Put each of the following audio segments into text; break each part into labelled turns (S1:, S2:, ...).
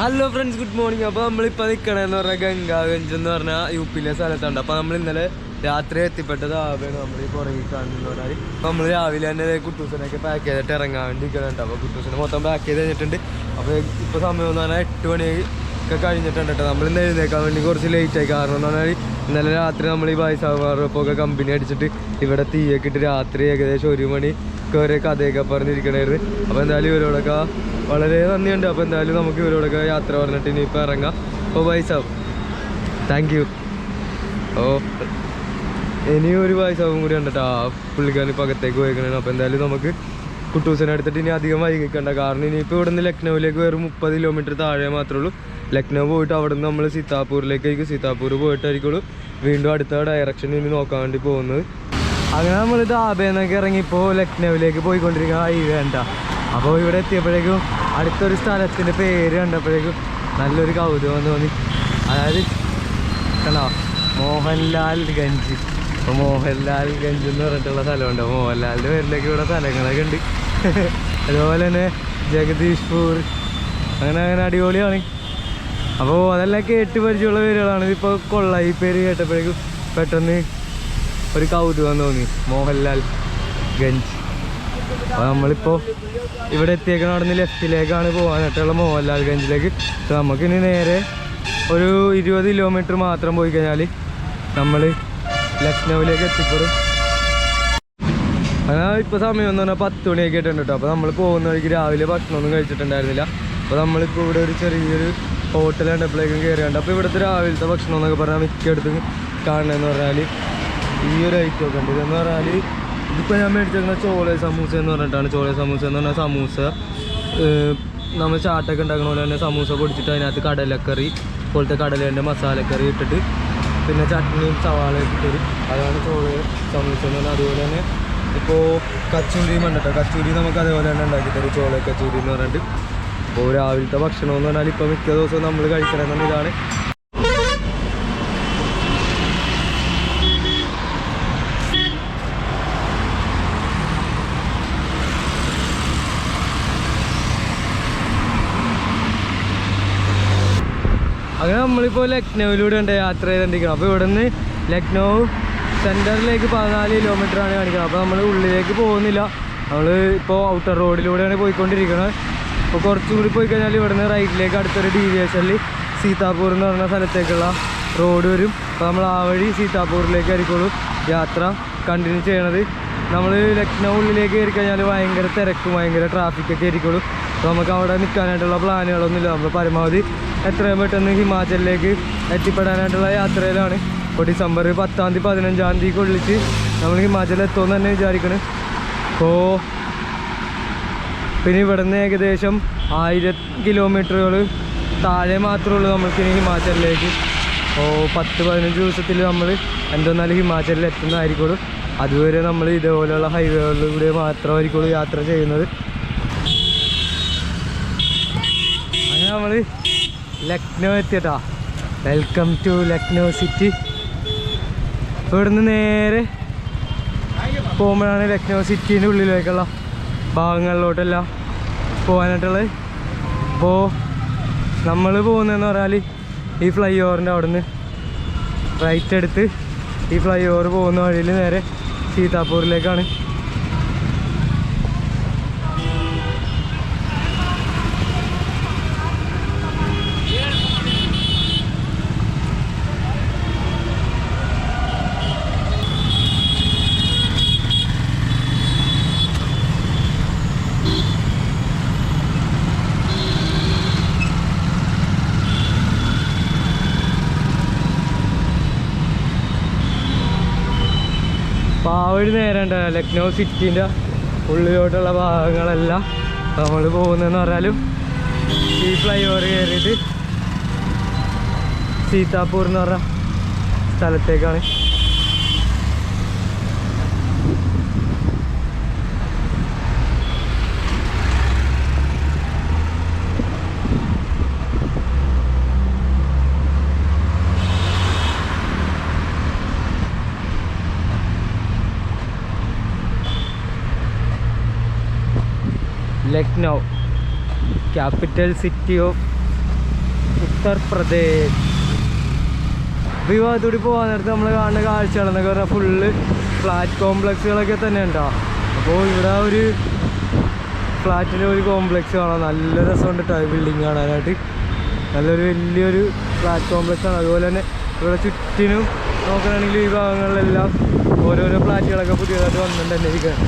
S1: Hello friends good morning അപ്പോൾ നമ്മളിപ്പോൾ നിൽക്കണമെന്ന് പറഞ്ഞാൽ ഗംഗാഗഞ്ച് എന്ന് പറഞ്ഞാൽ യു പിയിലെ സ്ഥലത്തുണ്ട് അപ്പോൾ നമ്മൾ ഇന്നലെ രാത്രി എത്തിപ്പെട്ടത് ആവാണ് നമ്മൾ ഈ പുറകിൽ കാണുന്നത് പറഞ്ഞാൽ നമ്മൾ രാവിലെ തന്നെ കുട്ടൂസിനൊക്കെ പാക്ക് ചെയ്തിട്ട് ഇറങ്ങാൻ വേണ്ടി നിൽക്കുന്നുണ്ട് അപ്പോൾ കുട്ടൂസിനെ മൊത്തം പാക്ക് ചെയ്ത് കഴിഞ്ഞിട്ടുണ്ട്. അപ്പോൾ ഇപ്പോൾ സമയം എന്ന് പറഞ്ഞാൽ എട്ട് മണി ഒക്കെ കഴിഞ്ഞിട്ടുണ്ട് കേട്ടോ. നമ്മൾ ഇന്ന് എഴുന്നേക്കാൻ വേണ്ടി കുറച്ച് ലേറ്റ് ആയി. കാരണം എന്ന് പറഞ്ഞാൽ ഇന്നലെ രാത്രി നമ്മൾ ഈ വയസ്സാകുമാറപ്പൊക്കെ കമ്പനി അടിച്ചിട്ട് ഇവിടെ തീയൊക്കെ ഇട്ട് രാത്രി ഏകദേശം ഒരു മണി വരെ കഥയൊക്കെ പറഞ്ഞിരിക്കണായിരുന്നു. അപ്പോൾ എന്തായാലും ഇവരോടൊക്കെ വളരെ നന്ദിയുണ്ട്. അപ്പോൾ എന്തായാലും നമുക്ക് ഇവരോടൊക്കെ യാത്ര പറഞ്ഞിട്ട് ഇനിയിപ്പോൾ ഇറങ്ങാം. അപ്പോൾ വയസ്സാവും താങ്ക് യു ഓ ഇനി ഒരു വയസ്സാവും കൂടി ഉണ്ട് കേട്ടോ. ആ പുള്ളിക്കാരൻ ഇപ്പോൾ പോയിക്കണേ അപ്പോൾ എന്തായാലും നമുക്ക് കുട്ടൂസിനെ എടുത്തിട്ട് ഇനി അധികം വൈകിക്കണ്ട. കാരണം ഇനിയിപ്പോൾ ഇവിടുന്ന് ലക്നൌവിലേക്ക് വെറും മുപ്പത് കിലോമീറ്റർ താഴെ മാത്രമേ ഉള്ളൂ. ലക്നൗ പോയിട്ട് അവിടെ നിന്ന് നമ്മൾ സീതാപൂരിലേക്കായിരിക്കും. സീതാപൂർ പോയിട്ടായിരിക്കും വീണ്ടും അടുത്ത ഡയറക്ഷൻ ഇനി നോക്കാൻ വേണ്ടി പോകുന്നത്. അങ്ങനെ നമ്മൾ ദാബേന്നൊക്കെ ഇറങ്ങിപ്പോൾ ലക്നൗവിലേക്ക് പോയിക്കൊണ്ടിരിക്കുന്ന ഹൈവേ വേണ്ട അപ്പോൾ ഇവിടെ എത്തിയപ്പോഴേക്കും അടുത്തൊരു സ്ഥലത്തിന്റെ പേര് കണ്ടപ്പോഴേക്കും നല്ലൊരു കൗതുകം തോന്നി. അതായത് കണ്ടോ? മോഹൻലാൽ ഗഞ്ച്. അപ്പോൾ മോഹൻലാൽ ഗഞ്ച് എന്ന് പറഞ്ഞിട്ടുള്ള സ്ഥലമുണ്ട്. മോഹൻലാലിന്റെ പേരിലേക്ക് ഇവിടെ സ്ഥലങ്ങളൊക്കെ ഉണ്ട്. അതുപോലെ തന്നെ ജഗദീഷ്പൂർ. അങ്ങനെ അങ്ങനെ അടിപൊളിയാണ്. അപ്പോൾ അതെല്ലാം കേട്ട് പരിചയമുള്ള പേരുകളാണ്. ഇതിപ്പോൾ ഈ പേര് കേട്ടപ്പോഴേക്കും പെട്ടെന്ന് ഒരു കൗതുകം തോന്നി. മോഹൻലാൽ ഗഞ്ച്. അപ്പോൾ നമ്മളിപ്പോൾ ഇവിടെ എത്തിയേക്കണ അവിടെ നിന്ന് ലെഫ്റ്റിലേക്കാണ് പോകാനായിട്ടുള്ള മോഹൻലാൽ ഗഞ്ചിലേക്ക്. നമുക്കിനി നേരെ ഒരു ഇരുപത് കിലോമീറ്റർ മാത്രം പോയി കഴിഞ്ഞാൽ നമ്മൾ ലക്നൗവിലേക്ക് എത്തിപ്പെടും. അങ്ങനെ ഇപ്പോൾ സമയം എന്ന് പറഞ്ഞാൽ പത്ത് മണിയൊക്കെ ആയിട്ടുണ്ട് കേട്ടോ. അപ്പോൾ നമ്മൾ പോകുന്ന വഴിക്ക് രാവിലെ ഭക്ഷണമൊന്നും കഴിച്ചിട്ടുണ്ടായിരുന്നില്ല. അപ്പോൾ നമ്മളിപ്പോൾ ഇവിടെ ഒരു ചെറിയൊരു ഹോട്ടൽ എപ്പോഴേക്കും കയറിയുണ്ട് അപ്പോൾ ഇവിടുത്തെ രാവിലത്തെ ഭക്ഷണം എന്നൊക്കെ പറഞ്ഞാൽ മിക്കയിടത്തും കാണണമെന്ന് പറഞ്ഞാൽ ഈ ഒരു ഐറ്റം ഒക്കെ ഉണ്ട്. ഇതെന്ന് പറഞ്ഞാൽ ഇതിപ്പോൾ ഞാൻ മേടിച്ചിരുന്ന ചോള സമൂസ എന്ന് പറഞ്ഞിട്ടാണ്. ചോള സമൂസ എന്ന് പറഞ്ഞാൽ സമൂസ നമ്മൾ ചാട്ടൊക്കെ ഉണ്ടാക്കുന്ന പോലെ തന്നെ സമൂസ പൊടിച്ചിട്ട് അതിനകത്ത് കടലക്കറി പോലത്തെ കടലേന്റെ മസാലക്കറി ഇട്ടിട്ട് പിന്നെ ചട്നിയും സവാളയൊക്കെ ഇട്ടിട്ട് അതാണ് ചോള സമൂസ എന്ന് പറഞ്ഞാൽ അതുപോലെ തന്നെ ഇപ്പോൾ കച്ചൂരിയും ഉണ്ട് കേട്ടോ കച്ചൂരി നമുക്ക് അതേപോലെ തന്നെ ഉണ്ടാക്കി ചോള കച്ചൂരി എന്ന് പറഞ്ഞിട്ട്. അപ്പോൾ രാവിലത്തെ ഭക്ഷണം എന്ന് പറഞ്ഞാൽ ഇപ്പോൾ മിക്ക ദിവസവും നമ്മൾ കഴിക്കണമെന്ന് ഇതാണ്. അങ്ങനെ നമ്മളിപ്പോൾ ലക്നൗവിലൂടെ ഉണ്ട് യാത്ര ചെയ്തിരിക്കണം അപ്പോൾ ഇവിടെ നിന്ന് ലക്നൗ സെന്ററിലേക്ക് പതിനാല് കിലോമീറ്റർ ആണ് കാണിക്കുന്നത്. അപ്പോൾ നമ്മൾ ഉള്ളിലേക്ക് പോകുന്നില്ല. നമ്മൾ ഇപ്പോൾ ഔട്ടർ റോഡിലൂടെയാണ് പോയിക്കൊണ്ടിരിക്കുന്നത്. അപ്പോൾ കുറച്ചും കൂടി പോയി കഴിഞ്ഞാൽ ഇവിടെ നിന്ന് റൈറ്റിലേക്ക് അടുത്തൊരു ഡീവിയേഷനിൽ സീതാപൂർ എന്ന് പറഞ്ഞ സ്ഥലത്തേക്കുള്ള റോഡ് വരും. അപ്പോൾ നമ്മൾ ആ വഴി സീതാപൂരിലേക്ക് ആയിരിക്കുള്ളൂ യാത്ര കണ്ടിന്യൂ ചെയ്യണത്. നമ്മൾ ലക്നൗ ഉള്ളിലേക്ക് കയറി കഴിഞ്ഞാൽ ഭയങ്കര തിരക്കും ഭയങ്കര ട്രാഫിക്കൊക്കെ ആയിരിക്കുള്ളൂ. അപ്പോൾ നമുക്ക് അവിടെ നിൽക്കാനായിട്ടുള്ള പ്ലാനുകളൊന്നുമില്ല നമ്മൾ പരമാവധി എത്രയും പെട്ടെന്ന് ഹിമാചലിലേക്ക് എത്തിപ്പെടാനായിട്ടുള്ള യാത്രയിലാണ്. ഇപ്പോൾ ഡിസംബർ പത്താം തീയതി പതിനഞ്ചാം തീയതിക്ക് ഉള്ളിച്ച് നമ്മൾ ഹിമാചലിൽ എത്തുമെന്ന് തന്നെ വിചാരിക്കണം. അപ്പോൾ പിന്നെ ഇവിടുന്ന് ഏകദേശം ആയിരം കിലോമീറ്ററുകൾ താഴെ മാത്രമേ ഉള്ളൂ നമ്മൾക്കിനി ഹിമാചലിലേക്ക്. ഓ പത്ത് പതിനഞ്ച് ദിവസത്തിൽ നമ്മൾ എന്തെന്നാലും ഹിമാചലിൽ എത്തുന്നതായിരിക്കുള്ളൂ. അതുവരെ നമ്മൾ ഇതേപോലെയുള്ള ഹൈവേകളിലൂടെ മാത്രമായിരിക്കുള്ളൂ യാത്ര ചെയ്യുന്നത്. അങ്ങനെ നമ്മൾ ലക്നൗ എത്തിയട്ടാ വെൽക്കം ടു ലക്നൗ സിറ്റി ഇവിടുന്ന് നേരെ പോകുമ്പോഴാണ് ലക്നൗ സിറ്റീന്റെ ഉള്ളിലേക്കുള്ള ഭാഗങ്ങളിലോട്ടെല്ലാം പോകാനായിട്ടുള്ളത്. അപ്പോൾ നമ്മൾ പോകുന്നതെന്ന് പറഞ്ഞാൽ ഈ ഫ്ലൈ ഓവറിന്റെ അവിടെ നിന്ന് റൈറ്റ് എടുത്ത് ഈ ഫ്ലൈ ഓവർ പോകുന്ന വഴിയിൽ നേരെ സീതാപൂരിലേക്കാണ്. വഴി നേരെ ലക്നൗ സിറ്റിന്റെ ഉള്ളിലോട്ടുള്ള ഭാഗങ്ങളെല്ലാം നമ്മൾ പോകുന്നതെന്ന് പറഞ്ഞാലും ഈ ഫ്ലൈ ഓവർ കയറിയിട്ട് സീതാപൂർ എന്ന് പറഞ്ഞ സ്ഥലത്തേക്കാണ്. Lucknow capital city of Uttar Pradesh. ഭാഗത്തൂടി പോകാൻ നേരത്ത് നമ്മൾ കാണുന്ന കാഴ്ചകളെന്നൊക്കെ പറഞ്ഞാൽ ഫുള്ള് ഫ്ലാറ്റ് കോംപ്ലക്സുകളൊക്കെ തന്നെ ഉണ്ടോ അപ്പോൾ ഇവിടെ ഒരു ഫ്ലാറ്റിന്റെ ഒരു കോംപ്ലക്സ് കാണാം. നല്ല രസമുണ്ട് ടൈ ബിൽഡിങ് കാണാനായിട്ട്. നല്ലൊരു വലിയൊരു ഫ്ലാറ്റ് കോംപ്ലക്സ് ആണ്. അതുപോലെ തന്നെ ഇവിടെ ചുറ്റിനും നോക്കുകയാണെങ്കിൽ ഈ ഭാഗങ്ങളിലെല്ലാം ഓരോരോ ഫ്ലാറ്റുകളൊക്കെ പുതിയതായിട്ട് വന്നിട്ടുണ്ട് തന്നെ ഇരിക്കുകയാണ്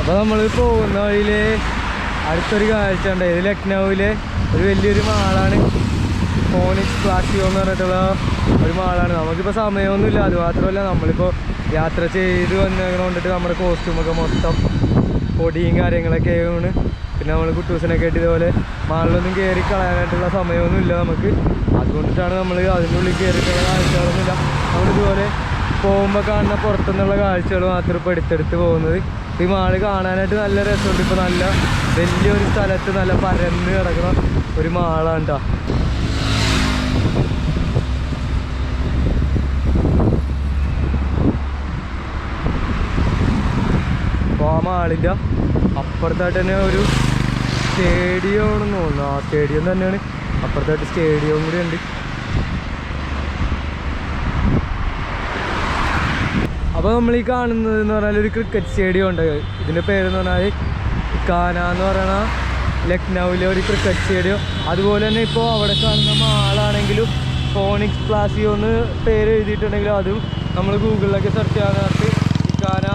S1: അപ്പോൾ നമ്മൾ പോകുന്ന വഴിയിൽ അടുത്തൊരു കാഴ്ച ഉണ്ട്. ഇത് ലക്നൗവിലെ ഒരു വലിയൊരു മാളാണ്. ഫോണിക്സ് പ്ലാസിയോ എന്ന് പറഞ്ഞിട്ടുള്ള ഒരു മാളാണ്. നമുക്കിപ്പോൾ സമയമൊന്നുമില്ല. അത് മാത്രമല്ല നമ്മളിപ്പോൾ യാത്ര ചെയ്ത് വന്നങ്ങനെ കൊണ്ടിട്ട് നമ്മുടെ കോസ്റ്റ്യൂമൊക്കെ മൊത്തം പൊടിയും കാര്യങ്ങളൊക്കെ ആണ് പിന്നെ നമ്മൾ കുട്ടൂസിനൊക്കെ ആയിട്ട് ഇതുപോലെ മാളിലൊന്നും കയറി കളയാനായിട്ടുള്ള സമയമൊന്നുമില്ല നമുക്ക്. അതുകൊണ്ടിട്ടാണ് നമ്മൾ അതിന്റെ ഉള്ളിൽ കയറിയിട്ടുള്ള കാഴ്ചകളൊന്നുമില്ല. നമ്മളിതുപോലെ പോകുമ്പോൾ കാണുന്ന പുറത്തുനിന്നുള്ള കാഴ്ചകൾ മാത്രം ഇപ്പോൾ എടുത്തെടുത്ത് പോകുന്നത്. ഈ മാൾ കാണാനായിട്ട് നല്ല രസമുണ്ട്. ഇപ്പോൾ നല്ല വലിയൊരു സ്ഥലത്ത് നല്ല പരന്ന് കിടക്കുന്ന ഒരു മാളാണ് കേട്ടോ അപ്പോൾ ആ മാളിന്റെ അപ്പുറത്തായിട്ട് തന്നെ ഒരു സ്റ്റേഡിയം ആണെന്ന് തോന്നുന്നു. ആ സ്റ്റേഡിയം തന്നെയാണ്. അപ്പുറത്തായിട്ട് സ്റ്റേഡിയവും കൂടി ഉണ്ട്. അപ്പോൾ നമ്മൾ ഈ കാണുന്നത് എന്ന് പറഞ്ഞാൽ ഒരു ക്രിക്കറ്റ് സ്റ്റേഡിയം ഉണ്ട്. ഇതിന്റെ പേരെന്ന് പറഞ്ഞാൽ കാന എന്ന് പറയണ ലക്നൗവിലെ ഒരു ക്രിക്കറ്റ് സ്റ്റേഡിയം അതുപോലെ തന്നെ ഇപ്പോൾ അവിടെ കാണുന്ന മാളാണെങ്കിലും ഫോണിക്സ് പ്ലാസിയോ എന്ന് പേര് എഴുതിയിട്ടുണ്ടെങ്കിലും അതും നമ്മൾ ഗൂഗിളിലൊക്കെ സെർച്ച് ചെയ്യാനായിട്ട് ഇക്കാന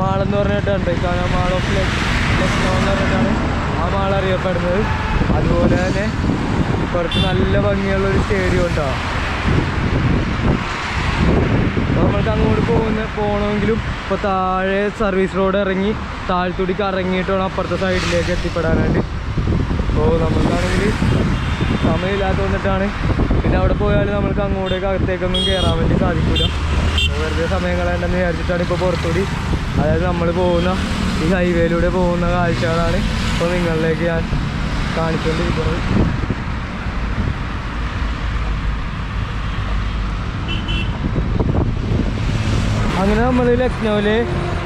S1: മാളെന്ന് പറഞ്ഞിട്ടുണ്ട്. ഇക്കാന മാൾ ഓഫ് ലക്നൗ എന്ന് പറഞ്ഞിട്ടാണ് ആ മാൾ അറിയപ്പെടുന്നത്. അതുപോലെ തന്നെ കുറച്ച് നല്ല ഭംഗിയുള്ള ഒരു സ്റ്റേഡിയം ഉണ്ടാവും അപ്പോൾ നമ്മൾക്ക് അങ്ങോട്ട് പോകുന്ന പോകണമെങ്കിലും ഇപ്പോൾ താഴെ സർവീസ് റോഡ് ഇറങ്ങി താഴ്ത്തുടിക്ക് കറങ്ങിയിട്ട് വേണം അപ്പുറത്തെ സൈഡിലേക്ക് എത്തിപ്പെടാനായിട്ട്. അപ്പോൾ നമ്മൾക്കാണെങ്കിൽ സമയമില്ലാത്ത വന്നിട്ടാണ് പിന്നെ അവിടെ പോയാൽ നമ്മൾക്ക് അങ്ങോട്ടേക്ക് അകത്തേക്കൊന്നും കയറാൻ വേണ്ടി സാധിക്കില്ല വെറുതെ സമയം കളയണ്ടെന്ന് വിചാരിച്ചിട്ടാണ് ഇപ്പോൾ പുറത്തുകൂടി. അതായത് നമ്മൾ പോകുന്ന ഈ ഹൈവേയിലൂടെ പോകുന്ന കാഴ്ചകളാണ് ഇപ്പോൾ നിങ്ങളിലേക്ക് ഞാൻ കാണിച്ചുകൊണ്ടിരിക്കുന്നത് അങ്ങനെ നമ്മൾ ലക്നൗവിലെ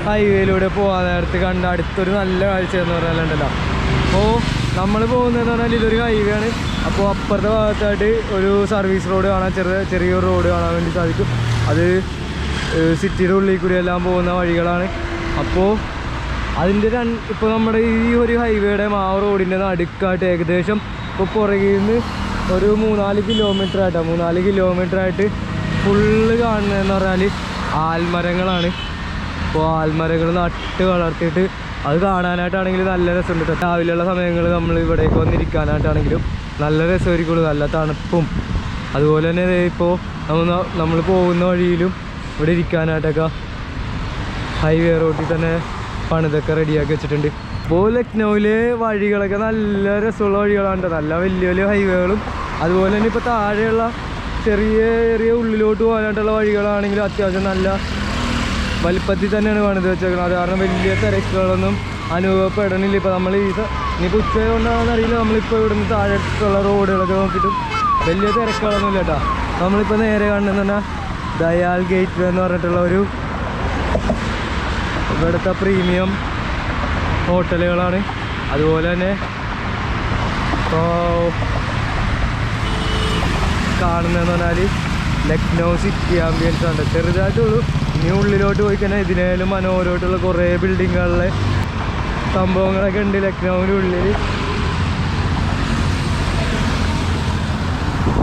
S1: ഹൈവേയിലൂടെ പോകാൻ നേരത്ത് കണ്ട അടുത്തൊരു നല്ല കാഴ്ച എന്ന് പറഞ്ഞാലുണ്ടല്ലോ അപ്പോൾ നമ്മൾ പോകുന്നതെന്ന് പറഞ്ഞാൽ ഇതൊരു ഹൈവേ ആണ്. അപ്പോൾ അപ്പുറത്തെ ഭാഗത്തായിട്ട് ഒരു സർവീസ് റോഡ് കാണാൻ ചെറിയ ചെറിയൊരു റോഡ് കാണാൻ വേണ്ടി സാധിക്കും. അത് സിറ്റിയുടെ ഉള്ളിൽ കൂടി എല്ലാം പോകുന്ന വഴികളാണ്. അപ്പോൾ അതിന്റെ രണ്ട് ഇപ്പോൾ നമ്മുടെ ഈ ഒരു ഹൈവേയുടെ മാ റോഡിന്റെ നടുക്കായിട്ട് ഏകദേശം ഇപ്പോൾ പുറകിൽ നിന്ന് ഒരു മൂന്നാൽ കിലോമീറ്റർ ആയിട്ടാണ് മൂന്നാൽ കിലോമീറ്റർ ആയിട്ട് ഫുള്ള് കാണുന്നതെന്ന് പറഞ്ഞാൽ ആൽമരങ്ങളാണ്. അപ്പോൾ ആൽമരങ്ങൾ നട്ട് വളർത്തിയിട്ട് അത് കാണാനായിട്ടാണെങ്കിൽ നല്ല രസമുണ്ട് കേട്ടോ രാവിലെയുള്ള സമയങ്ങളിൽ നമ്മൾ ഇവിടേക്ക് വന്നിരിക്കാനായിട്ടാണെങ്കിലും നല്ല രസമായിരിക്കുള്ളൂ. നല്ല തണുപ്പും. അതുപോലെ തന്നെ ഇപ്പോൾ നമ്മൾ നമ്മൾ പോകുന്ന വഴിയിലും ഇവിടെ ഇരിക്കാനായിട്ടൊക്കെ ഹൈവേ റോഡിൽ തന്നെ പണിതൊക്കെ റെഡിയാക്കി വെച്ചിട്ടുണ്ട്. ഇപ്പോൾ ലക്നൗവിലെ വഴികളൊക്കെ നല്ല രസമുള്ള വഴികളാണ് നല്ല വലിയ വലിയ ഹൈവേകളും അതുപോലെ തന്നെ ഇപ്പോൾ താഴെയുള്ള ചെറിയ ചെറിയ ഉള്ളിലോട്ട് പോകാനായിട്ടുള്ള വഴികളാണെങ്കിൽ അത്യാവശ്യം നല്ല വലിപ്പത്തിൽ തന്നെയാണ് പണിത് വെച്ചേക്കുന്നത് അത് കാരണം വലിയ തിരക്കുകളൊന്നും അനുഭവപ്പെടണില്ല. ഇപ്പോൾ നമ്മൾ ഈ ഇനിയിപ്പോൾ ഉച്ച കൊണ്ടാണെന്ന് അറിയില്ല. നമ്മളിപ്പോൾ ഇവിടുന്ന് താഴെയുള്ള റോഡുകളൊക്കെ നോക്കിയിട്ടും വലിയ തിരക്കുകളൊന്നും ഇല്ല കേട്ടോ. നമ്മളിപ്പോൾ നേരെ കാണുന്നത് തന്നെ ദയാൽ ഗേറ്റ് വേ എന്ന് പറഞ്ഞിട്ടുള്ള ഒരു ഇവിടുത്തെ പ്രീമിയം ഹോട്ടലുകളാണ്. അതുപോലെ തന്നെ ഇപ്പോൾ കാണുന്നതെന്ന് പറഞ്ഞാൽ ലക്നൗ സിറ്റി ആംബിയൻസ് ആണ്. ചെറുതായിട്ടുള്ളൂ ഇനി ഉള്ളിലോട്ട് പോയി കഴിഞ്ഞാൽ ഇതിനേലും മനോഹരമായിട്ടുള്ള കുറേ ബിൽഡിങ്ങുകളിലെ സംഭവങ്ങളൊക്കെ ഉണ്ട് ലക്നൗവിന്റെ ഉള്ളിൽ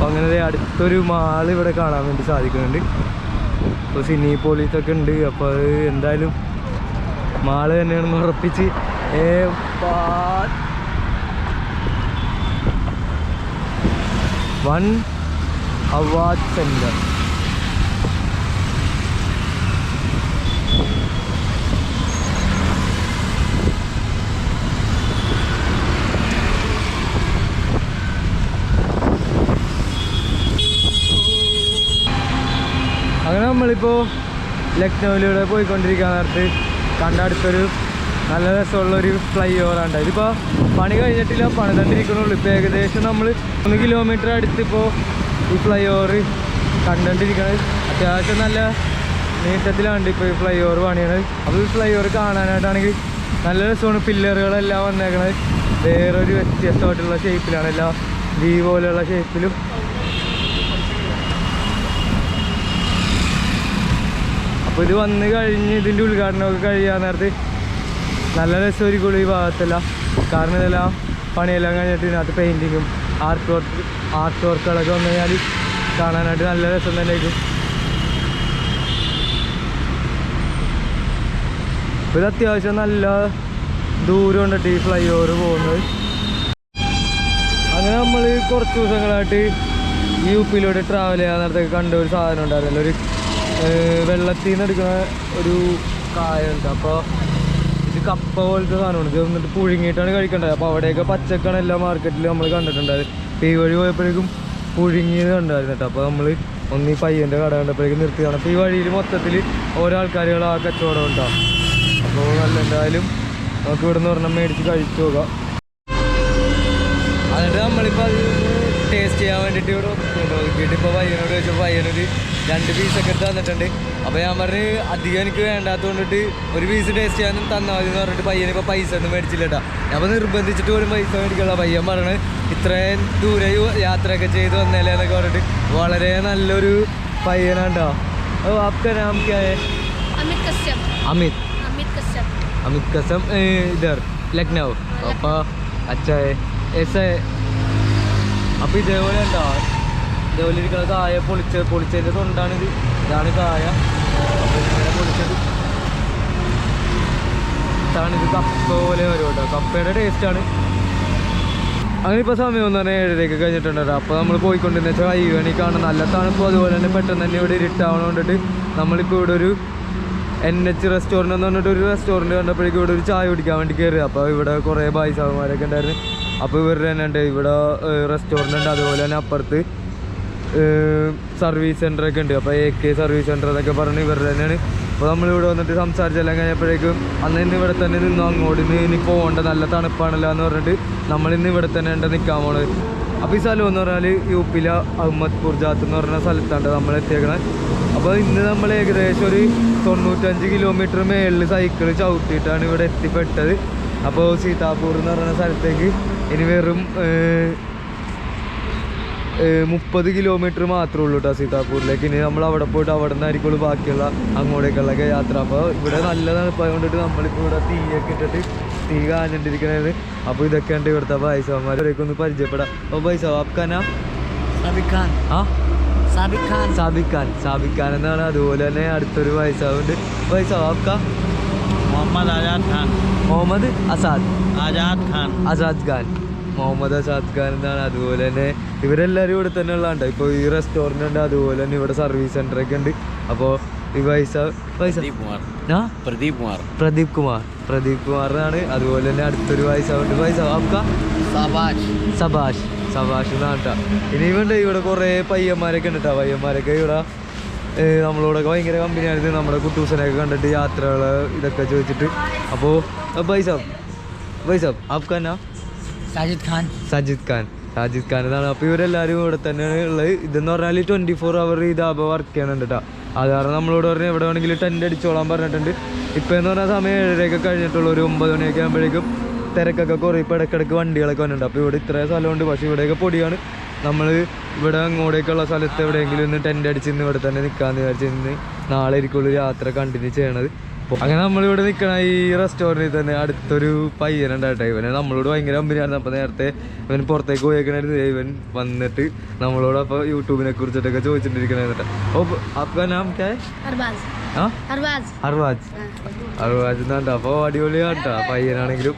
S1: അങ്ങനെ അടുത്തൊരു മാൾ ഇവിടെ കാണാൻ വേണ്ടി സാധിക്കുന്നുണ്ട്. ഇപ്പോൾ സിനി പോലീസൊക്കെ ഉണ്ട്. അപ്പോൾ അത് എന്തായാലും മാൾ തന്നെയാണെന്ന് ഉറപ്പിച്ച്. ഏ വൺ അവാർഡ് സെന്റർ അങ്ങനെ നമ്മളിപ്പോൾ ലക്നൗവിലൂടെ പോയിക്കൊണ്ടിരിക്കാൻ നേരത്ത്. കണ്ട അടുത്തൊരു നല്ല രസമുള്ളൊരു ഫ്ലൈ ഓവറാണ് ഇതിപ്പോൾ പണി കഴിഞ്ഞിട്ടില്ല പണിതണ്ടിരിക്കണുള്ളൂ ഇപ്പോൾ ഏകദേശം നമ്മൾ മൂന്ന് കിലോമീറ്റർ അടുത്തിപ്പോൾ ഈ ഫ്ലൈ ഓവർ കണ്ടുകൊണ്ടിരിക്കണത് അത്യാവശ്യം നല്ല നീട്ടത്തിലാണ് ഇപ്പോൾ ഈ ഫ്ലൈ ഓവർ പണിയണത്. അപ്പോൾ ഈ ഫ്ലൈ ഓവർ കാണാനായിട്ടാണെങ്കിൽ നല്ല രസമാണ്. പില്ലറുകളെല്ലാം വന്നേക്കണത്. വേറൊരു വ്യത്യസ്തമായിട്ടുള്ള ഷേപ്പിലാണ് എല്ലാം വി പോലെയുള്ള ഷേപ്പിലും അപ്പോൾ ഇത് വന്ന് കഴിഞ്ഞ് ഇതിന്റെ ഉദ്ഘാടനമൊക്കെ കഴിയാൻ നേരത്ത് നല്ല രസമായിരിക്കും ഈ ഭാഗത്തല്ല. കാരണം ഇതെല്ലാം പണിയെല്ലാം കഴിഞ്ഞിട്ട് ഇതിനകത്ത് പെയിന്റിങ്ങും ആർട്ട് വർക്ക് ആർട്ട് വർക്കുകളൊക്കെ വന്നു കഴിഞ്ഞാൽ കാണാനായിട്ട് നല്ല രസം തന്നെ ആയിരിക്കും. ഇപ്പൊ ഇത് അത്യാവശ്യം നല്ല ദൂരം ഉണ്ടിട്ട് ഈ ഫ്ലൈ ഓവർ പോകുന്നത്. അങ്ങനെ നമ്മൾ കുറച്ച് ദിവസങ്ങളായിട്ട് യു പിയിലൂടെ ട്രാവൽ ചെയ്യാൻ നേരത്തേക്ക് കണ്ട ഒരു സാധനം ഉണ്ടായിരുന്നല്ലോ. ഒരു വെള്ളത്തിൽ നിന്ന് എടുക്കുന്ന ഒരു കായുണ്ട് അപ്പോൾ ഇത് കപ്പ പോലത്തെ സാധനമാണ്. ഇത് വന്നിട്ട് പുഴുങ്ങിയിട്ടാണ് കഴിക്കേണ്ടത്. അപ്പോൾ അവിടെയൊക്കെ പച്ചക്കാണ് എല്ലാ മാർക്കറ്റിലും നമ്മൾ കണ്ടിട്ടുണ്ടായത്. അപ്പോൾ ഈ വഴി പോയപ്പോഴേക്കും പുഴുങ്ങിയത് കണ്ടായിരുന്നു കേട്ടോ. അപ്പോൾ നമ്മൾ ഒന്ന് ഈ പയ്യന്റെ കട കണ്ടപ്പോഴേക്കും നിർത്തിയാണ് അപ്പോൾ ഈ വഴിയിൽ മൊത്തത്തിൽ ഓരോ ആൾക്കാരുകൾ ആ കച്ചവടം ഉണ്ടാവും അപ്പോൾ നല്ല എന്തായാലും നമുക്ക് ഇവിടെ നിന്ന് ഒരെണ്ണം മേടിച്ച് കഴിച്ചു നോക്കാം. എന്നിട്ട് നമ്മളിപ്പോൾ അത് ടേസ്റ്റ് ചെയ്യാൻ വേണ്ടിയിട്ട് ഇവിടെ നോക്കിയിട്ട് ഇപ്പോൾ പയ്യനോട് ചോദിച്ചപ്പോൾ പയ്യനൊരു രണ്ട് പീസൊക്കെ എടുത്ത് തന്നിട്ടുണ്ട്. അപ്പോൾ ഞാൻ പറഞ്ഞ് അധികം എനിക്ക് വേണ്ടാത്ത കൊണ്ടിട്ട് ഒരു പീസ് ടേസ്റ്റ് ചെയ്യാനും തന്നാൽ മതി എന്ന് പറഞ്ഞിട്ട് പയ്യന് ഇപ്പൊ പൈസ ഒന്നും മേടിച്ചില്ല കേട്ടോ അപ്പോൾ നിർബന്ധിച്ചിട്ട് പോലും പൈസ മേടിക്കില്ല പയ്യൻ പറഞ്ഞു ഇത്രയും ദൂരെ യാത്രയൊക്കെ ചെയ്ത് വന്നേലേ എന്നൊക്കെ പറഞ്ഞിട്ട്. വളരെ നല്ലൊരു പയ്യനാണ്ടോ ഓ ആപ്കാ
S2: ക്യാ അമിത്
S1: അമിത്.
S2: കസം ഇതർ
S1: ലക്നൗ. അപ്പൊ അച്ഛ ഏ എസ് അപ്പോൾ ഇതേപോലെ ഉണ്ടോ ഇതേപോലെ ഇരിക്കുന്ന കായ പൊളിച്ച പൊളിച്ചതിന്റെ തൊണ്ടാണിത്. ഇതാണ് കായ. പൊളിച്ചത്. ഇതാണ് ഇത് കപ്പ പോലെ വരും കേട്ടോ. കപ്പയുടെ ടേസ്റ്റാണ് അങ്ങനെ ഇപ്പോൾ സമയം എന്ന് പറഞ്ഞാൽ ഏഴരയ്ക്ക് കഴിഞ്ഞിട്ടുണ്ട് അപ്പോൾ നമ്മൾ പോയിക്കൊണ്ടിരുന്ന വെച്ചാൽ ഹൈവേണി കാണാൻ നല്ല തണുപ്പ് അതുപോലെ തന്നെ പെട്ടെന്ന് തന്നെ ഇവിടെ ഇരുട്ടാവണം കൊണ്ടിട്ട് നമ്മളിപ്പോൾ ഇവിടെ ഒരു എൻ എച്ച് റെസ്റ്റോറന്റ് എന്ന് പറഞ്ഞിട്ട് ഒരു റെസ്റ്റോറന്റ് കണ്ടപ്പോഴേക്കും ഇവിടെ ഒരു ചായ കുടിക്കാൻ വേണ്ടി കയറി അപ്പോൾ ഇവിടെ കുറേ ബായിസാവന്മാരൊക്കെ ഉണ്ടായിരുന്നു. അപ്പോൾ ഇവരുടെ തന്നെ ഉണ്ട്. ഇവിടെ റെസ്റ്റോറന്റ് ഉണ്ട്. അതുപോലെ തന്നെ അപ്പുറത്ത് സർവീസ് സെന്റർ ഒക്കെ ഉണ്ട്. അപ്പോൾ എ കെ സർവീസ് സെന്റർ എന്നൊക്കെ പറഞ്ഞ് ഇവരുടെ തന്നെയാണ്. അപ്പോൾ നമ്മളിവിടെ വന്നിട്ട് സംസാരിച്ചെല്ലാം കഴിഞ്ഞപ്പോഴേക്കും അന്ന് ഇന്ന് ഇവിടെ തന്നെ നിന്നു. അങ്ങോട്ട് ഇന്ന് ഇനി പോകേണ്ട. നല്ല തണുപ്പാണല്ലോ എന്ന് പറഞ്ഞിട്ട് നമ്മളിന്ന് ഇവിടെ തന്നെ ഉണ്ട് നിൽക്കാൻ പോണത്. അപ്പോൾ ഈ സ്ഥലം എന്ന് പറഞ്ഞാൽ യു പിയിലെ അഹമ്മദ്പൂർ ജാത്ത് എന്ന് പറഞ്ഞ സ്ഥലത്താണ് നമ്മൾ എത്തിയേക്കണത് അപ്പോൾ ഇന്ന് നമ്മൾ ഏകദേശം ഒരു തൊണ്ണൂറ്റഞ്ച് കിലോമീറ്റർ മേളിൽ സൈക്കിൾ ചവിട്ടിയിട്ടാണ് ഇവിടെ എത്തിപ്പെട്ടത്. അപ്പോൾ സീതാപൂർ എന്ന് പറയുന്ന സ്ഥലത്തേക്ക് ഇനി വെറും മുപ്പത് കിലോമീറ്റർ മാത്രമേ ഉള്ളൂ കേട്ടോ സീതാപൂരിലേക്ക്. ഇനി നമ്മൾ അവിടെ പോയിട്ട് അവിടെ നിന്നായിരിക്കുള്ളൂ ബാക്കിയുള്ള അങ്ങോട്ടേക്കുള്ള യാത്ര. അപ്പോൾ ഇവിടെ നല്ല തണുപ്പായത് കൊണ്ടിട്ട് നമ്മളിപ്പോൾ ഇവിടെ തീയൊക്കെ ഇട്ടിട്ട് തീ കാഞ്ഞിട്ടിരിക്കണത് അപ്പോൾ ഇതൊക്കെയുണ്ട് ഇവിടുത്തെ പൈസവന്മാരൊക്കെ ഒന്ന് പരിചയപ്പെടാം. അപ്പോൾ പൈസ
S3: അപ്ഖാന
S1: ആ? എന്നാണ് അതുപോലെ തന്നെ അടുത്തൊരു വയസ്സാവുണ്ട് വയസ്സാവും മുഹമ്മദ് ആസാദ്
S3: ഖാൻ അസാദ്.
S1: ആസാദ് ഖാൻ. മുഹമ്മദ് അസാദ് ഖാൻ എന്നാണ്. അതുപോലെ തന്നെ ഇവരെല്ലാവരും ഇവിടെ തന്നെ ഉള്ളതാണ് ഇപ്പോൾ ഈ റെസ്റ്റോറന്റ് ഉണ്ട് അതുപോലെ തന്നെ ഇവിടെ സർവീസ് സെന്ററൊക്കെ ഉണ്ട്. അപ്പോൾ ഈ പൈസ പൈസ കുമാർ.
S3: പ്രദീപ് കുമാർ.
S1: പ്രദീപ് കുമാർ. പ്രദീപ് കുമാറിനാണ് അതുപോലെ തന്നെ അടുത്തൊരു പൈസ ഉണ്ട്.
S3: പൈസ
S1: സബാഷ്. സബാഷ്. സബാഷ് എന്നാണ് കേട്ടോ. ഇനിയുണ്ട് ഇവിടെ കുറേ പയ്യന്മാരൊക്കെ ഉണ്ട് കേട്ടോ. പയ്യന്മാരൊക്കെ ഇവിടെ നമ്മളോടൊക്കെ ഭയങ്കര കമ്പനിയാണിത് നമ്മുടെ കുട്ടൂസനെയൊക്കെ കണ്ടിട്ട് യാത്രകൾ ഇതൊക്കെ ചോദിച്ചിട്ട്. അപ്പോൾ പൈസ പൈസ ആഫ്ഖാനാ
S3: സാജിദ് ഖാൻ.
S1: സാജിദ് ഖാൻ. സാജിദ് ഖാൻ ഇതാണ്. അപ്പോൾ ഇവരെല്ലാരും ഇവിടെ തന്നെയാണ് ഉള്ളത്. ഇതെന്ന് പറഞ്ഞാൽ ട്വന്റി ഫോർ അവർ ഇത് അപ്പോൾ വർക്ക് ചെയ്യണുണ്ട് കേട്ടോ അത് കാരണം നമ്മളോട് പറഞ്ഞ എവിടെ വേണമെങ്കിലും ടെന്റ് അടിച്ചോളാൻ പറഞ്ഞിട്ടുണ്ട്. ഇപ്പൊ എന്ന് പറഞ്ഞ സമയം ഏഴരയൊക്കെ കഴിഞ്ഞിട്ടുള്ള. ഒരു ഒമ്പത് മണിയൊക്കെ ആകുമ്പോഴേക്കും തിരക്കൊക്കെ കുറേ ഇപ്പൊ ഇടയ്ക്കിടയ്ക്ക് വണ്ടികളൊക്കെ വന്നിട്ട് അപ്പോൾ ഇവിടെ ഇത്രയും സ്ഥലമുണ്ട്. പക്ഷെ ഇവിടെയൊക്കെ പൊടിയാണ്. നമ്മൾ ഇവിടെ അങ്ങോട്ടേക്കുള്ള സ്ഥലത്ത് എവിടെയെങ്കിലും ഒന്ന് ടെന്റ് അടിച്ച് ഇന്ന് ഇവിടെ തന്നെ നിൽക്കാമെന്ന് വിചാരിച്ചിന്ന് നാളെ ആയിരിക്കുള്ളൂ യാത്ര കണ്ടിന്യൂ ചെയ്യണത്. അപ്പോൾ അങ്ങനെ നമ്മളിവിടെ നിൽക്കണ ഈ റെസ്റ്റോറന്റിൽ തന്നെ അടുത്തൊരു പയ്യനുണ്ടായിട്ട് ഇവനെ. നമ്മളോട് ഭയങ്കര കമ്പനിയാണ് അപ്പൊ നേരത്തെ ഇവൻ പുറത്തേക്ക് പോയേക്കണായിരുന്നു. ഇവൻ വന്നിട്ട് നമ്മളോട് അപ്പോൾ യൂട്യൂബിനെ കുറിച്ചിട്ടൊക്കെ ചോദിച്ചിട്ടിരിക്കണായിരുന്നു അപ്പോൾ അപ്പോൾ ഞാൻ
S2: അർവാജ്
S1: അർവാജ് അർവാജ് എന്നാ അപ്പോൾ അടിപൊളിയാണ് കേട്ടോ പയ്യനാണെങ്കിലും.